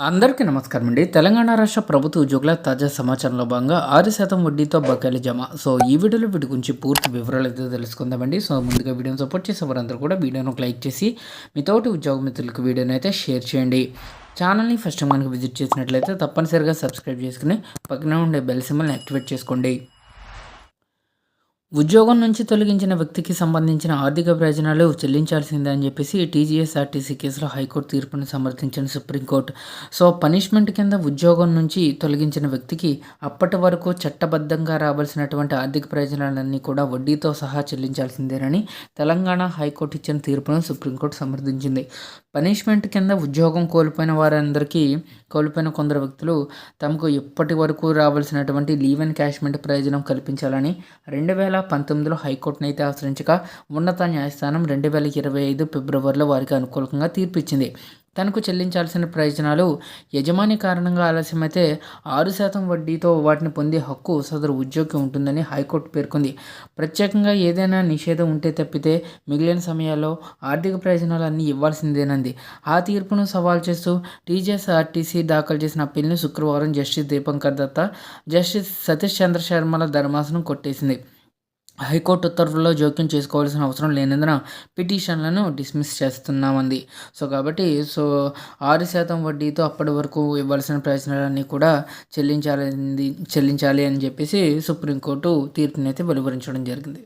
అందరికీ నమస్కారం అండి. తెలంగాణ రాష్ట్ర ప్రభుత్వ ఉద్యోగుల తాజా సమాచారంలో భాగంగా ఆరు శాతం వడ్డీతో బకాయిలు జమ. సో ఈ వీడియోలో వీటి గురించి పూర్తి వివరాలు అయితే తెలుసుకుందామండి. సో ముందుగా వీడియోని సపోర్ట్ చేసే వారందరూ కూడా వీడియోను ఒక లైక్ చేసి మీతోటి ఉద్యోగ మిత్రులకు వీడియోని అయితే షేర్ చేయండి. ఛానల్ని ఫస్ట్ మనకు విజిట్ చేసినట్లయితే తప్పనిసరిగా సబ్స్క్రైబ్ చేసుకుని పక్కన ఉండే బెల్ సింబల్ని యాక్టివేట్ చేసుకోండి. ఉద్యోగం నుంచి తొలగించిన వ్యక్తికి సంబంధించిన ఆర్థిక ప్రయోజనాలు చెల్లించాల్సిందే అని చెప్పేసి టీజీఎస్ఆర్టీసీ కేసులో హైకోర్టు తీర్పును సమర్థించిన సుప్రీంకోర్టు. సో పనిష్మెంట్ కింద ఉద్యోగం నుంచి తొలగించిన వ్యక్తికి అప్పటి వరకు చట్టబద్ధంగా రావాల్సినటువంటి ఆర్థిక ప్రయోజనాలన్నీ కూడా వడ్డీతో సహా చెల్లించాల్సిందేనని తెలంగాణ హైకోర్టు ఇచ్చిన తీర్పును సుప్రీంకోర్టు సమర్థించింది. పనిష్మెంట్ కింద ఉద్యోగం కోల్పోయిన వారందరికీ కోల్పోయిన కొందరు వ్యక్తులు తమకు ఇప్పటి వరకు రావాల్సినటువంటి లీవ్ అండ్ క్యాష్మెంట్ ప్రయోజనం కల్పించాలని రెండు వేల పంతొమ్మిదిలో హైకోర్టును అయితే ఆశ్రయించగా ఉన్నత న్యాయస్థానం రెండు వేల ఇరవై ఐదు ఫిబ్రవరిలో వారికి అనుకూలంగా తీర్పు ఇచ్చింది తనకు చెల్లించాల్సిన ప్రయోజనాలు యజమాని కారణంగా ఆలస్యమైతే ఆరు శాతం వడ్డీతో వాటిని పొందే హక్కు సదరు ఉద్యోగి ఉంటుందని హైకోర్టు పేర్కొంది. ప్రత్యేకంగా ఏదైనా నిషేధం ఉంటే తప్పితే మిగిలిన సమయాల్లో ఆర్థిక ప్రయోజనాలు అన్నీ ఇవ్వాల్సిందేనంది. ఆ తీర్పును సవాల్ చేస్తూ టీజీఎస్ఆర్టీసీ దాఖలు చేసిన అప్పీల్ను శుక్రవారం జస్టిస్ దీపంకర్ దత్త జస్టిస్ సతీష్ చంద్ర శర్మల ధర్మాసనం కొట్టేసింది. హైకోర్టు ఉత్తర్వుల్లో జోక్యం చేసుకోవాల్సిన అవసరం లేనందున పిటిషన్లను డిస్మిస్ చేస్తున్నామంది. సో కాబట్టి సో ఆరు శాతం వడ్డీతో అప్పటి వరకు ఇవ్వాల్సిన ప్రయోజనాలన్నీ కూడా చెల్లించాలి చెల్లించాలి అని చెప్పేసి సుప్రీంకోర్టు తీర్పునైతే వెలువరించడం జరిగింది.